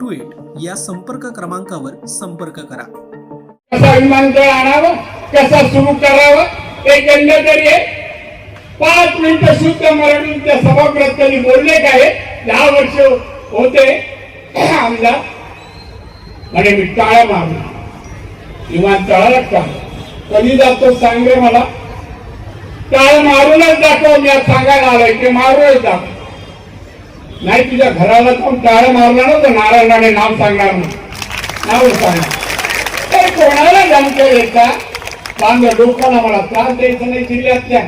two eight या संपर्क क्रमांकावर संपर्क करा. कसा विमानतळ आणावं कसा सुरू करावं ते तरी पाच मिनिटं शुद्ध मराठीत त्या सभागृहात त्यांनी बोलले काय दहा वर्ष होते. आमदार आणि मी टाळ्या मारला. विमानतळाला टाळ. कधी जातो सांग मला. टाळ मारूनच दाखव मी आज सांगायला आलोय. ते मारूनच दाखव. नाही तुझ्या घराला जाऊन टाळ मारला ना तर नारायणाने नाव सांगणार नाही. नाव सांगणार. तर कोणाला जाणतो येता चांगल्या लोकांना मला त्रास द्यायचा नाही जिल्ह्यातल्या.